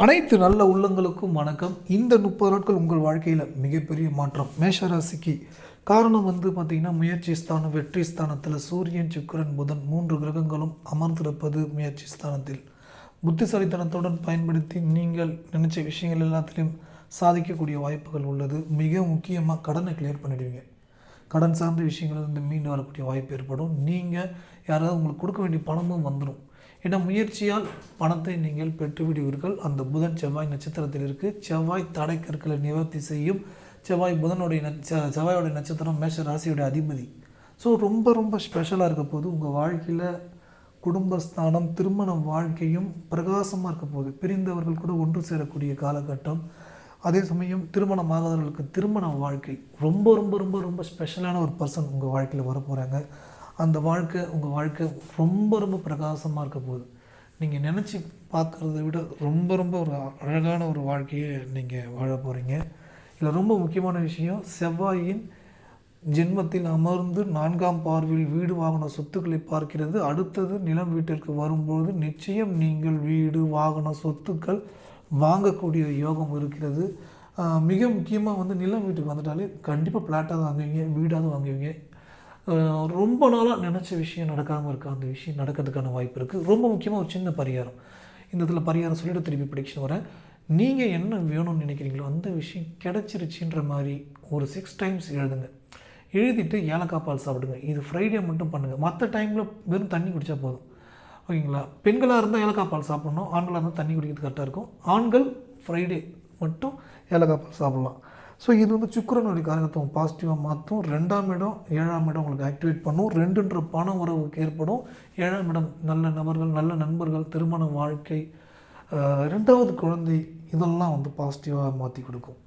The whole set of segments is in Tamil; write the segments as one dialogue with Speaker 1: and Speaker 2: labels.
Speaker 1: அனைத்து நல்ல உள்ளங்களுக்கும் வணக்கம். இந்த முப்பது நாட்கள் உங்கள் வாழ்க்கையில் மிகப்பெரிய மாற்றம். மேஷராசிக்கு காரணம் வந்து பார்த்திங்கன்னா முயற்சி ஸ்தானம் வெற்றி ஸ்தானத்தில் சூரியன் சுக்கிரன் புதன் மூன்று கிரகங்களும் அமர்ந்திருப்பது முயற்சி ஸ்தானத்தில். புத்திசாலித்தனத்துடன் பயன்படுத்தி நீங்கள் நினச்ச விஷயங்கள் எல்லாத்துலேயும் சாதிக்கக்கூடிய வாய்ப்புகள் உள்ளது. மிக முக்கியமாக கடனை கிளியர் பண்ணிடுவீங்க. கடன் சார்ந்த விஷயங்கள் வந்து மீண்டு வரக்கூடிய வாய்ப்பு ஏற்படும். நீங்கள் யாராவது உங்களுக்கு கொடுக்க வேண்டிய பணமும் வந்துடும் என முயற்சியால் பணத்தை நீங்கள் பெற்றுவிடுவீர்கள். அந்த புதன் செவ்வாய் நட்சத்திரத்தில் இருக்குது செவ்வாய் தடை கற்களை நிவர்த்தி செய்யும். செவ்வாய் புதனுடைய நட்ச செவ்வாயோடைய நட்சத்திரம் மேஷ ராசியுடைய அதிபதி. ஸோ ரொம்ப ரொம்ப ஸ்பெஷலாக இருக்க போது உங்கள் வாழ்க்கையில் குடும்பஸ்தானம் திருமண வாழ்க்கையும் பிரகாசமாக இருக்க போகுது. பிரிந்தவர்கள் கூட ஒன்று சேரக்கூடிய காலகட்டம். அதே சமயம் திருமணமாகாதவர்களுக்கு திருமண வாழ்க்கை ரொம்ப ரொம்ப ரொம்ப ரொம்ப ஸ்பெஷலான ஒரு பர்சன் உங்கள் வாழ்க்கையில் வரப்போகிறாங்க அந்த வாழ்க்கை உங்கள் வாழ்க்கை ரொம்ப ரொம்ப பிரகாசமாக இருக்க போகுது. நீங்கள் நினச்சி பார்க்குறத விட ரொம்ப ரொம்ப ஒரு அழகான ஒரு வாழ்க்கையை நீங்கள் வாழ போகிறீங்க இதில் ரொம்ப முக்கியமான விஷயம் செவ்வாயின் ஜென்மத்தில் அமர்ந்து நான்காம் பார்வையில் வீடு வாகன சொத்துக்களை பார்க்கிறது. அடுத்தது நிலம் வீட்டிற்கு வரும்பொழுது நிச்சயம் நீங்கள் வீடு வாகன சொத்துக்கள் வாங்கக்கூடிய யோகம் இருக்கிறது. மிக முக்கியமாக வந்து நிலம் வீட்டுக்கு வந்துட்டாலே கண்டிப்பாக பிளாட்டாக வாங்குவீங்க வீடாக வாங்குவீங்க. ரொம்ப நாளாக நினச்ச விஷயம் நடக்காமல் இருக்க அந்த விஷயம் நடக்கிறதுக்கான வாய்ப்பு இருக்குது ரொம்ப முக்கியமாக ஒரு சின்ன பரிகாரம். இந்த இடத்துல பரிகாரம் சொல்லிட்டு திருப்பி ப்ரிடிக்ஷன் வரேன். நீங்கள் என்ன வேணும்னு நினைக்கிறீங்களோ அந்த விஷயம் கிடச்சிருச்சுன்ற மாதிரி ஒரு சிக்ஸ் டைம்ஸ் எழுதுங்க. எழுதிட்டு ஏலக்காய் பால் சாப்பிடுங்க. இது ஃப்ரைடே மட்டும் பண்ணுங்கள் மற்ற டைமில் வெறும் தண்ணி குடித்தா போதும். ஓகேங்களா? பெண்களாக இருந்தால் ஏலக்காய் பால் சாப்பிட்ணும். ஆண்களாக இருந்தால் தண்ணி குடிக்கிறது கரெக்டாக இருக்கும். ஆண்கள் ஃப்ரைடே மட்டும் ஏலக்காய் பால் சாப்பிட்லாம். ஸோ இது வந்து சுக்கரனுடைய காரகத்துவம் பாசிட்டிவாக மாற்றும் ரெண்டாம் இடம் ஏழாம் இடம் உங்களுக்கு ஆக்டிவேட் பண்ணும். ரெண்டுன்ற பண உறவுக்கு ஏற்படும். ஏழாம் இடம் நல்ல நபர்கள் நல்ல நண்பர்கள் திருமண வாழ்க்கை ரெண்டாவது குழந்தை இதெல்லாம் வந்து பாசிட்டிவாக மாற்றி கொடுக்கும்.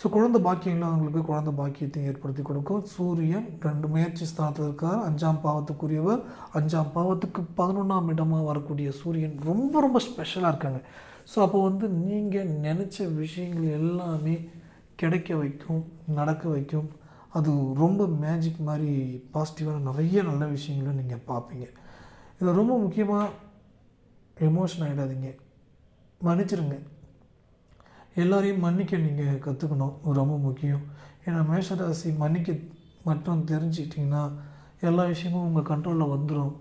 Speaker 1: ஸோ குழந்தை பாக்கியம் இல்லாதவங்களுக்கு குழந்தை பாக்கியத்தையும் ஏற்படுத்தி கொடுக்கும். சூரியன் ரெண்டு முயற்சி ஸ்தானத்தில் இருக்கார். அஞ்சாம் பாவத்துக்குரியவர். அஞ்சாம் பாவத்துக்கு பதினொன்றாம் இடமாக வரக்கூடிய சூரியன் ரொம்ப ரொம்ப ஸ்பெஷலாக இருக்காங்க. ஸோ அப்போ வந்து நீங்கள் நினச்ச விஷயங்கள் எல்லாமே கிடைக்க வைக்கும் நடக்க வைக்கும். அது ரொம்ப மேஜிக் மாதிரி பாசிட்டிவான நிறைய நல்ல விஷயங்களை நீங்கள் பார்ப்பீங்க. இதில் ரொம்ப முக்கியமாக எமோஷன் ஆகிடாதீங்க மன்னிச்சிருங்க. எல்லாரையும் மன்னிக்க நீங்கள் கற்றுக்கணும் ரொம்ப முக்கியம். ஏன்னா மேஷராசி மன்னிக்க மட்டும் தெரிஞ்சுக்கிட்டிங்கன்னா எல்லா விஷயமும் உங்கள் கண்ட்ரோலில் வந்துடும்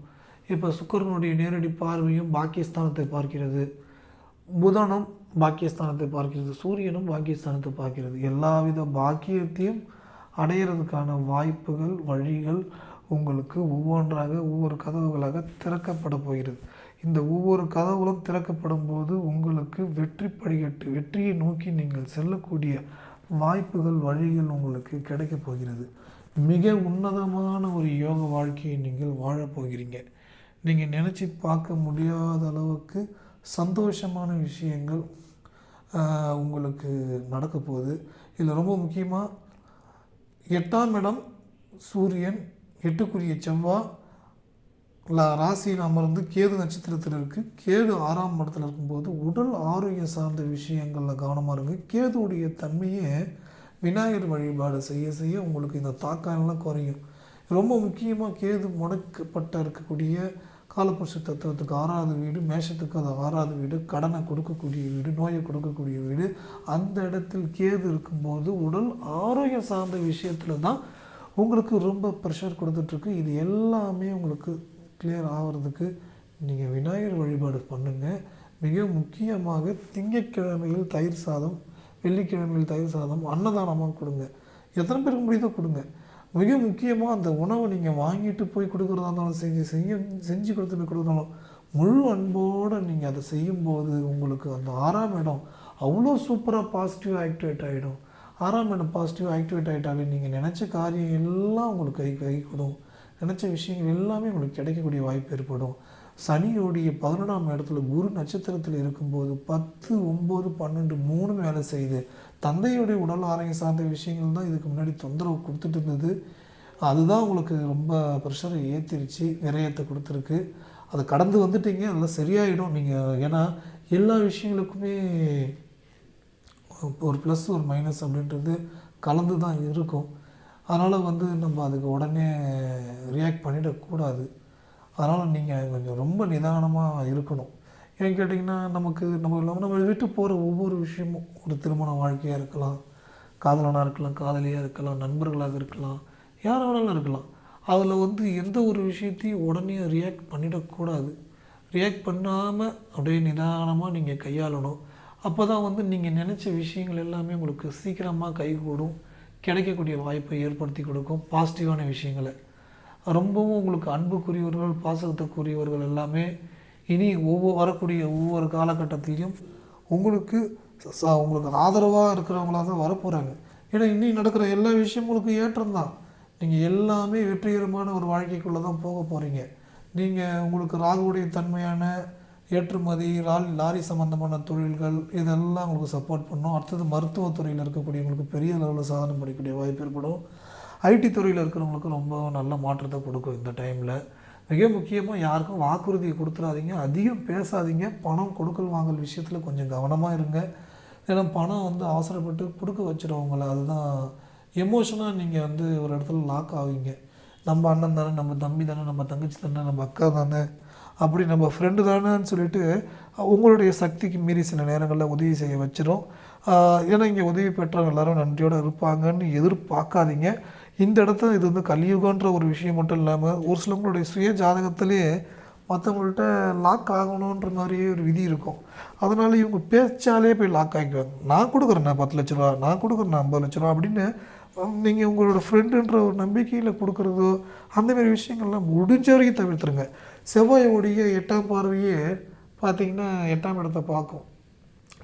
Speaker 1: இப்போ சுக்கரனுடைய நேரடி பார்வையும் பாக்கியஸ்தானத்தை பார்க்கிறது. புதனும் பாக்கியஸ்தானத்தை பார்க்கிறது சூரியனும் பாக்கியஸ்தானத்தை பார்க்கிறது. எல்லாவித பாக்கியத்தையும் அடையிறதுக்கான வாய்ப்புகள் வழிகள் உங்களுக்கு ஒவ்வொன்றாக ஒவ்வொரு கதவுகளாக திறக்கப்பட போகிறது. இந்த ஒவ்வொரு கதவுகளும் திறக்கப்படும் போது உங்களுக்கு வெற்றி படிக்கட்டு வெற்றியை நோக்கி நீங்கள் செல்லக்கூடிய வாய்ப்புகள் வழிகள் உங்களுக்கு கிடைக்கப் போகிறது. மிக உன்னதமான ஒரு யோக வாழ்க்கையை நீங்கள் வாழப்போகிறீங்க நீங்கள் நினச்சி பார்க்க முடியாத அளவுக்கு சந்தோஷமான விஷயங்கள் உங்களுக்கு நடக்க போகுது. இதில் ரொம்ப முக்கியமாக எட்டாம் இடம் சூரியன் எட்டுக்குரிய செவ்வாய் ராசியில் அமர்ந்து கேது நட்சத்திரத்தில் இருக்குது கேது ஆறாம் இடத்துல இருக்கும்போது உடல் ஆரோக்கியம் சார்ந்த விஷயங்களில் கவனமாக இருக்குது கேதுடைய தன்மையை விநாயகர் வழிபாடு செய்ய செய்ய உங்களுக்கு இந்த தாக்கம்லாம் குறையும். ரொம்ப முக்கியமாக கேது முடக்கப்பட்ட இருக்கக்கூடிய காலபுருஷ தத்துவத்துக்கு ஆறாவது வீடு மேஷத்துக்கு அது ஆறாவது வீடு கடனை கொடுக்கக்கூடிய வீடு நோயை கொடுக்கக்கூடிய வீடு அந்த இடத்தில் கேது இருக்கும்போது உடல் ஆரோக்கியம் சார்ந்த விஷயத்தில் தான் உங்களுக்கு ரொம்ப ப்ரெஷர் கொடுத்துட்ருக்கு. இது எல்லாமே உங்களுக்கு கிளியர் ஆகிறதுக்கு நீங்கள் விநாயகர் வழிபாடு பண்ணுங்கள் மிக முக்கியமாக திங்கட்கிழமையில் தயிர் சாதம் வெள்ளிக்கிழமையில் தயிர் சாதம் அன்னதானமாக கொடுங்க. எத்தனை பேருக்கு முடியுதோ கொடுங்க. மிக முக்கியமாக அந்த உணவை நீங்கள் வாங்கிட்டு போய் கொடுக்குறதா இருந்தாலும் செஞ்சு செய்ய செஞ்சு கொடுத்து போய் கொடுக்குறாலும் முழு அன்போடு நீங்கள் அதை செய்யும்போது உங்களுக்கு அந்த ஆறாம் இடம் அவ்வளோ சூப்பராக பாசிட்டிவ் ஆக்டிவேட் ஆகிடும் ஆறாம் இடம் பாசிட்டிவ் ஆக்டிவேட் ஆகிட்டாலே நீங்கள் நினச்ச காரியம் எல்லாம் உங்களுக்கு கை கை கொடுக்கும். நினச்ச விஷயங்கள் எல்லாமே உங்களுக்கு கிடைக்கக்கூடிய வாய்ப்பு ஏற்படும். சனியோடைய பதினொன்றாம் இடத்துல குரு நட்சத்திரத்தில் இருக்கும்போது பத்து ஒம்பது பன்னெண்டு மூணு வேலை செய்யுது. தந்தையுடைய உடல் ஆரோக்கியம் சார்ந்த விஷயங்கள் தான் இதுக்கு முன்னாடி தொந்தரவு கொடுத்துட்டு இருந்தது. அதுதான் உங்களுக்கு ரொம்ப ப்ரெஷரை ஏற்றிருச்சு நிறையத்தை கொடுத்துருக்கு. அதை கடந்து வந்துட்டீங்க அதெல்லாம் சரியாயிடும். நீங்கள் ஏன்னா எல்லா விஷயங்களுக்குமே ஒரு ப்ளஸ் ஒரு மைனஸ் அப்படின்றது கலந்து தான் இருக்கும். அதனால் வந்து நம்ம அதுக்கு உடனே ரியாக்ட் பண்ணிடக்கூடாது. அதனால் நீங்கள் கொஞ்சம் ரொம்ப நிதானமாக இருக்கணும். ஏன்னு கேட்டிங்கன்னா நமக்கு நம்ம இல்லாமல் நம்ம விட்டு போகிற ஒவ்வொரு விஷயமும் ஒரு திருமண வாழ்க்கையாக இருக்கலாம். காதலனாக இருக்கலாம் காதலியாக இருக்கலாம் நண்பர்களாக இருக்கலாம் யார் வேணாலும் இருக்கலாம். அதில் வந்து எந்த ஒரு விஷயத்தையும் உடனே ரியாக்ட் பண்ணிடக்கூடாது ரியாக்ட் பண்ணாமல் அப்படியே நிதானமாக நீங்கள் கையாளணும். அப்போ தான் வந்து நீங்கள் நினச்ச விஷயங்கள் எல்லாமே உங்களுக்கு சீக்கிரமாக கைகூடும். கிடைக்கக்கூடிய வாய்ப்பை ஏற்படுத்தி கொடுக்கும் பாசிட்டிவான விஷயங்களை. ரொம்பவும் உங்களுக்கு அன்புக்குரியவர்கள் பாசகத்துக்குரியவர்கள் எல்லாமே இனி ஒவ்வொரு வரக்கூடிய ஒவ்வொரு காலகட்டத்திலையும் உங்களுக்கு உங்களுக்கு ஆதரவாக இருக்கிறவங்களாக தான் வரப்போகிறாங்க ஏன்னா இன்னி நடக்கிற எல்லா விஷயமும் உங்களுக்கு ஏற்றம் தான் நீங்கள் எல்லாமே வெற்றிகரமான ஒரு வாழ்க்கைக்குள்ளே தான் போக போகிறீங்க நீங்கள் உங்களுக்கு ராகுடைய தன்மையான ஏற்றுமதி லாரி லாரி சம்மந்தமான தொழில்கள் இதெல்லாம் உங்களுக்கு சப்போர்ட் பண்ணும். அடுத்தது மருத்துவத்துறையில் இருக்கக்கூடியவங்களுக்கு பெரிய அளவில் சாதனை படிக்கக்கூடிய வாய்ப்பு ஏற்படும். ஐடி துறையில் இருக்கிறவங்களுக்கு ரொம்ப நல்ல மாற்றத்தை கொடுக்கும் இந்த டைமில் மிக முக்கியமாக யாருக்கும் வாக்குறுதியை கொடுத்துடாதீங்க அதிகம் பேசாதீங்க. பணம் கொடுக்கல் வாங்கல் விஷயத்தில் கொஞ்சம் கவனமாக இருங்க. ஏன்னா பணம் வந்து அவசரப்பட்டு கொடுக்க வச்சிருவங்கள அதுதான் எமோஷனாக நீங்கள் வந்து ஒரு இடத்துல லாக் ஆவீங்க. நம்ம அண்ணன் தானே நம்ம தம்பி தானே நம்ம தங்கச்சி தானே நம்ம அக்கா தானே அப்படி நம்ம ஃப்ரெண்டு தானேன்னு சொல்லிட்டு உங்களுடைய சக்திக்கு மீறி சில நேரங்களில் உதவி செய்ய வச்சிடும் ஏன்னா இங்கே உதவி பெற்றவங்க எல்லாரும் நன்றியோடு இருப்பாங்கன்னு எதிர்பார்க்காதீங்க. இந்த இடத்துல இது வந்து கலியுகன்ற ஒரு விஷயம் மட்டும் இல்லாமல் ஒரு சிலவங்களுடைய சுய ஜாதகத்திலேயே மற்றவங்கள்ட்ட லாக் ஆகணுன்ற மாதிரியே ஒரு விதி இருக்கும். அதனால் இவங்க பேச்சாலே போய் லாக் ஆகிக்குவாங்க நான் கொடுக்குறேண்ணா பத்து லட்ச ரூபா நான் கொடுக்குறேண்ணா ஐம்பது லட்ச ரூபா அப்படின்னு நீங்கள் உங்களோட ஃப்ரெண்டுன்ற ஒரு நம்பிக்கையில் கொடுக்குறதோ அந்தமாரி விஷயங்கள்லாம் முடிஞ்ச வரைக்கும் தவிர்த்துருங்க. செவ்வாயோடைய எட்டாம் பார்வையே பார்த்தீங்கன்னா எட்டாம் இடத்தை பார்க்கும்.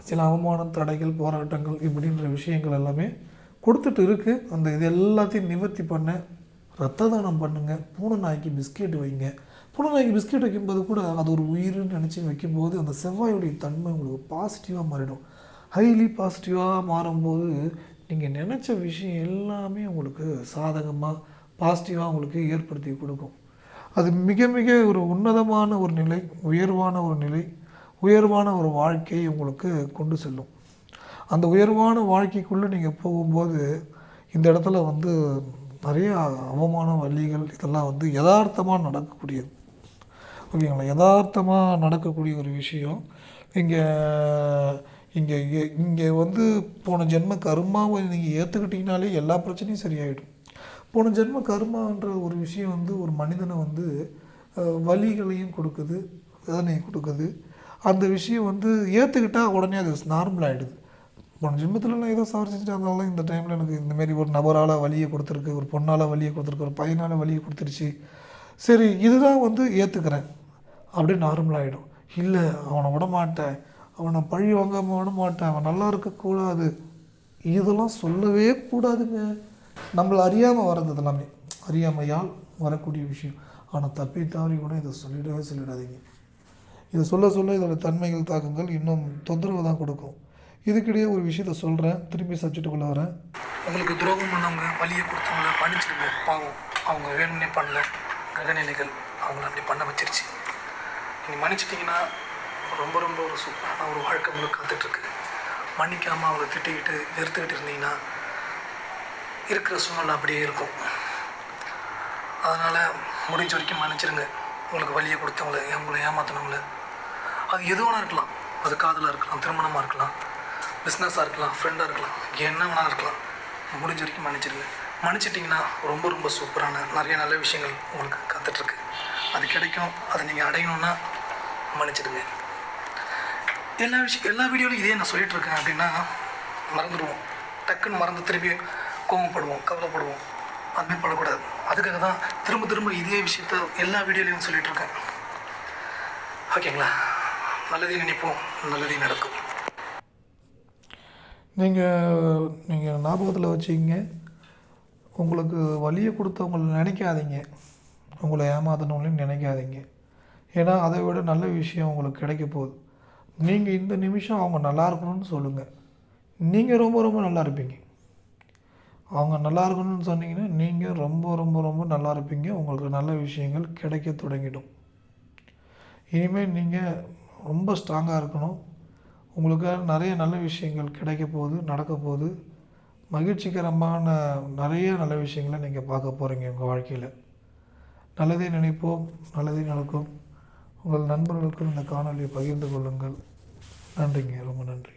Speaker 1: சில அவமானம் தடைகள் போராட்டங்கள் இப்படின்ற விஷயங்கள் எல்லாமே கொடுத்துட்டு இருக்குது அந்த இது எல்லாத்தையும் நிவர்த்தி பண்ண. ரத்த தானம் பண்ணுங்கள் பூனை நாய்க்கு பிஸ்கெட் வைங்க. பூனை நாய்க்கு பிஸ்கெட் வைக்கும்போது கூட அது ஒரு உயிர்னு நினச்சி வைக்கும்போது அந்த செவ்வாயுடைய தன்மை உங்களுக்கு பாசிட்டிவாக மாறிடும். ஹைலி பாசிட்டிவாக மாறும்போது நீங்கள் நினச்ச விஷயம் எல்லாமே உங்களுக்கு சாதகமாக பாசிட்டிவாக உங்களுக்கு ஏற்படுத்தி கொடுக்கும். அது மிக மிக ஒரு உன்னதமான ஒரு நிலை உயர்வான ஒரு நிலை உயர்வான ஒரு வாழ்க்கையை உங்களுக்கு கொண்டு செல்லும். அந்த உயர்வான வாழ்க்கைக்குள்ளே நீங்கள் போகும்போது இந்த இடத்துல வந்து நிறைய அவமான வழிகள் இதெல்லாம் வந்து யதார்த்தமாக நடக்கக்கூடியது. ஓகேங்களா? யதார்த்தமாக நடக்கக்கூடிய ஒரு விஷயம். இங்கே இங்கே இங்கே வந்து போன ஜென்ம கர்மாவை நீங்கள் ஏற்றுக்கிட்டீங்கனாலே எல்லா பிரச்சனையும் சரியாயிடும். போன ஜென்ம கர்மான்ற ஒரு விஷயம் வந்து ஒரு மனிதனை வந்து வலிகளையும் கொடுக்குது வேதனையும் கொடுக்குது. அந்த விஷயம் வந்து ஏற்றுக்கிட்டால் உடனே அது நார்மல் ஆகிடுது போன ஜென்மத்தில் நான் ஏதோ சவர் செஞ்சுட்டு அதனால இந்த டைமில் எனக்கு இந்தமாரி ஒரு நபரால் வழியை கொடுத்துருக்கு ஒரு பொண்ணால் வழியை கொடுத்துருக்கு ஒரு பையனால் வழியை கொடுத்துருச்சு. சரி இதுதான் வந்து ஏற்றுக்கிறேன் அப்படியே நார்மலாகிடும் இல்லை அவனை விட மாட்டேன் அவனை பழி வாங்காமல் விட மாட்டேன் அவன் நல்லா இருக்கக்கூடாது. இதெல்லாம் சொல்லவே கூடாதுங்க. நம்மளை அறியாமல் வர்றது எல்லாமே. அறியாமையால் வரக்கூடிய விஷயம். ஆனால் தப்பி தவறி கூட இதை சொல்லிடவே சொல்லிடாதீங்க. இதை சொல்ல சொல்ல இதோட தன்மைகள் தாக்கங்கள் இன்னும் தொந்தரவு தான் கொடுக்கும். இதுக்கிடையே ஒரு விஷயத்த சொல்கிறேன் திரும்பி சப்ஜெக்ட்டுக்குள்ளே வரேன். உங்களுக்கு துரோகம் பண்ணவங்க வழியை கொடுத்தவங்கள மன்னிச்சிடுங்க. பாவம். அவங்க வேணும்னே பண்ணல. கிரகநிலைகள் அவங்கள அப்படி பண்ண வச்சிருச்சு. நீங்கள் மன்னிச்சிட்டிங்கன்னா ரொம்ப ரொம்ப ஒரு சூப்பரான ஒரு வாழ்க்கை உங்களுக்கு காத்துட்ருக்கு. மன்னிக்காமல் அவங்கள திட்டிக்கிட்டு வெறுத்துக்கிட்டு இருந்தீங்கன்னா இருக்கிற சூழ்நிலை அப்படியே இருக்கும். அதனால் முடிஞ்ச வரைக்கும் மன்னிச்சிடுங்க உங்களுக்கு வழியை கொடுத்தவங்கள உங்களை ஏமாத்தினவங்கள. அது எது வேணா இருக்கலாம். அது காதலாக இருக்கலாம். திருமணமாக இருக்கலாம். பிஸ்னஸாக இருக்கலாம் ஃப்ரெண்டாக இருக்கலாம் என்ன வேணாலும் இருக்கலாம். முடிஞ்ச வரைக்கும் மன்னிச்சிடுங்க. மன்னிச்சிட்டிங்கன்னா ரொம்ப ரொம்ப சூப்பரான நிறைய நல்ல விஷயங்கள் உங்களுக்கு காத்துட்ருக்கு. அது கிடைக்கும் அதை நீங்கள் அடையணும்னா மன்னிச்சிடுங்க. எல்லா விஷயம் எல்லா வீடியோலையும் இதே நான் சொல்லிகிட்ருக்கேன் இருக்கேன் அப்படின்னா மறந்துடுவோம். டக்குன்னு மறந்து திரும்பி கோவப்படுவோம் கவலைப்படுவோம். அதுமாதிரி படக்கூடாது. அதுக்காக தான் திரும்ப திரும்ப இதே விஷயத்த எல்லா வீடியோலையும் சொல்லிகிட்ருக்கேன் இருக்கேன் ஓகேங்களா? நல்லதே நினைப்போம் நல்லதே நடக்கும். நீங்கள் நீங்கள் ஞாபகத்தில் வச்சுக்கிங்க. உங்களுக்கு வழியை கொடுத்தவங்களை நினைக்காதீங்க. உங்களை ஏமாத்தணும்னு நினைக்காதீங்க. ஏன்னா அதை விட நல்ல விஷயம் உங்களுக்கு கிடைக்க போகுது. நீங்கள் இந்த நிமிஷம் அவங்க நல்லா இருக்கணும்னு சொல்லுங்கள் நீங்கள் ரொம்ப ரொம்ப நல்லா இருப்பீங்க. அவங்க நல்லா இருக்கணும்னு சொன்னீங்கன்னா நீங்கள் ரொம்ப ரொம்ப ரொம்ப நல்லா இருப்பீங்க. உங்களுக்கு நல்ல விஷயங்கள் கிடைக்க தொடங்கிடும். இனிமேல் நீங்கள் ரொம்ப ஸ்ட்ராங்காக இருக்கணும். உங்களுக்கு நிறைய நல்ல விஷயங்கள் கிடைக்க போகுது நடக்க போகுது. மகிழ்ச்சிகரமான நிறைய நல்ல விஷயங்களை நீங்கள் பார்க்க போகிறீங்க உங்கள் வாழ்க்கையில். நல்லதே நினைப்போம் நல்லதே நடக்கும். உங்கள் நண்பர்களுக்கும் இந்த காணொலியை பகிர்ந்து கொள்ளுங்கள். நன்றிங்க ரொம்ப நன்றி.